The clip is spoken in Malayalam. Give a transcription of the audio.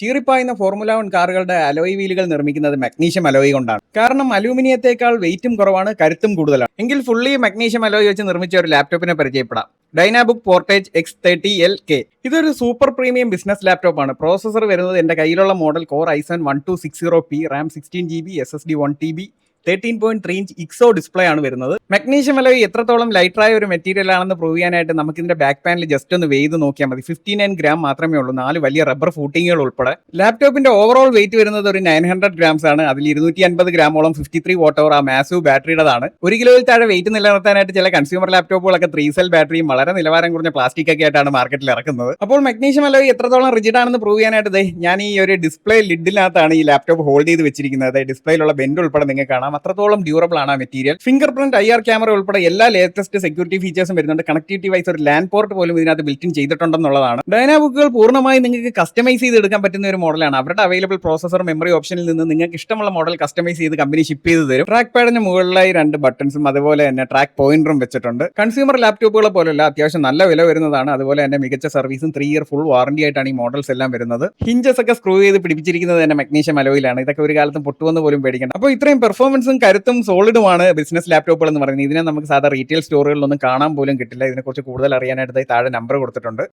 ചീറിപ്പായുന്ന ഫോർമുല വൺ കാറുകളുടെ അലോയ് വീലുകൾ നിർമ്മിക്കുന്നത് മഗ്നീഷ്യം അലോയ് കൊണ്ടാണ്. കാരണം അലൂമിനിയത്തേക്കാൾ വെയിറ്റും കുറവാണ് കരുത്തും കൂടുതലാണ്. എങ്കിൽ ഫുള്ളി മഗ്നീഷ്യം അലോയ് വെച്ച് നിർമ്മിച്ച ഒരു ലാപ്ടോപ്പിനെ പരിചയപ്പെടാം. Dynabook Portege X thirty L K ഇതൊരു സൂപ്പർ പ്രീമിയം ബിസിനസ് ലാപ്ടോപ്പ് ആണ്. പ്രോസസർ വരുന്നത് എന്റെ കയ്യിലുള്ള model core i seven one two six zero P RAM sixteen G B S S D one T B thirteen point three inch ഇക്സോ display ആണ് വരുന്നത്. മഗ്നീഷ്യം അലോയ് എത്രത്തോളം ലൈറ്ററായ ഒരു മെറ്റീരിയൽ ആണെന്ന് പ്രൂവ് ചെയ്യാനായിട്ട് നമുക്ക് ഇതിന്റെ ബാക്ക് പാനിൽ ജസ്റ്റ് ഒന്ന് വെയ്ത് നോക്കിയാൽ മതി. ഫിഫ്റ്റി നയൻ ഗ്രാം മാത്രമേ ഉള്ളൂ. നാല് വലിയ റബ്ബർ ഫൂട്ടിങ്ങുകൾ ഉൾപ്പെടെ. ലാപ്ടോപ്പിന്റെ ഓവറോൾ വെയിറ്റ് വരുന്നത് ഒരു നയൻ ഹൺഡ്രഡ് ഗ്രാംസ് ആണ്. അതിൽ ഇരുന്നൂറ്റി അൻപത് ഗ്രാമോളം ഫിഫ്റ്റി ത്രീ വോട്ട് അവർ ആ മാസീവ് ബാറ്ററിയുടെതാണ് ഒരു കിലോയിൽ താഴെ വെയിറ്റ് നിലനിർത്താനായിട്ട് ചില കൺസ്യൂമർ ലാപ്ടോപ്പുകളൊക്കെ ത്രീ സെൽ ബാറ്ററിയും വളരെ നിലവാരം കുറഞ്ഞ പ്ലാസ്റ്റിക് ഒക്കെ ആയിട്ടാണ് മാർക്കറ്റിൽ ഇറക്കുന്നത്. അപ്പോൾ മഗ്നീഷ്യം അലോയ് എത്രത്തോളം റിജിഡ് ആണെന്ന് പ്രൂവ് ചെയ്യാനായിട്ട് ഞാൻ ഈ ഒരു ഡിസ്പ്ലേ ലിഡിനകത്താണ് ഈ ലാപ്ടോപ്പ് ഹോൾഡ് ചെയ്ത് വെച്ചിരിക്കുന്നത്. ഡിസ്പ്ലേയിലുള്ള ബെൻഡ് ഉൾപ്പെടെ നിങ്ങൾക്ക് കാണാം അത്രത്തോളം ഡ്യൂറബിൾ ആണ് ആ material finger print I R camera ഉൾപ്പെടെ എല്ലാ ലേറ്റസ്റ്റ് സെക്യൂരിറ്റി ഫീച്ചേഴ്സും വരുന്നുണ്ട്. കണക്ടിവിറ്റി വൈസ് ഒരു ലാൻഡ് പോർട്ട് പോലും ഇതിനകത്ത് ബിൽറ്റിൻ ചെയ്തിട്ടുണ്ടെന്നുള്ളതാണ്. ഡൈനാബുക്കുകൾ പൂർണമായി നിങ്ങൾക്ക് കസ്റ്റമൈസ് ചെയ്ത് എടുക്കാൻ പറ്റുന്ന ഒരു മോഡലാണ് അവരുടെ അവൈലബിൾ പ്രോസസർ മെമ്മറി ഓപ്ഷനിൽ നിന്ന് നിങ്ങൾക്ക് ഇഷ്ടമുള്ള മോഡൽ കസ്റ്റമൈസ് ചെയ്ത് കമ്പനി ഷിപ്പ് ചെയ്ത് തരും. ട്രാക്ക് പാഡിന് മുകളിലായി രണ്ട് ബട്ടൺസും അതുപോലെ തന്നെ ട്രാക്ക് പോയിന്ററും വെച്ചിട്ടുണ്ട്. കൺസ്യൂമർ ലാപ്ടോപ്പുകളെ പോലെയല്ല അത്യാവശ്യം നല്ല വില വരുന്നതാണ്. അതുപോലെ തന്നെ മികച്ച സർവീസും ത്രീ ഇയർ ഫുൾ വാറന്റി ആയിട്ടാണ് ഈ മോഡൽസ് എല്ലാം വരുന്നത്. ഹിഞ്ചസ് ഒക്കെ സ്ക്രൂ ചെയ്ത് പിടിപ്പിച്ചിരിക്കുന്നത് തന്നെ മഗ്നീഷ്യം അലോയിലാണ് ഇതൊക്കെ ഒരു കാലത്തും പൊട്ടുവെന്ന് പോലും പേടിക്കണം അപ്പോൾ ഇത്രയും പെർഫോമൻസും കരുത്തും സോളിഡുമാണ് ബിസിനസ് ലാപ്ടോപ്പുകൾ എന്ന് പറയുന്നത്. ഇതിനെ നമുക്ക് സാധാരണ റീറ്റെയിൽ സ്റ്റോറുകളിലൊന്നും കാണാൻ പോലും കിട്ടില്ല. ഇതിനെക്കുറിച്ച് കൂടുതൽ അറിയാനായിട്ട് താഴെ നമ്പർ കൊടുത്തിട്ടുണ്ട്.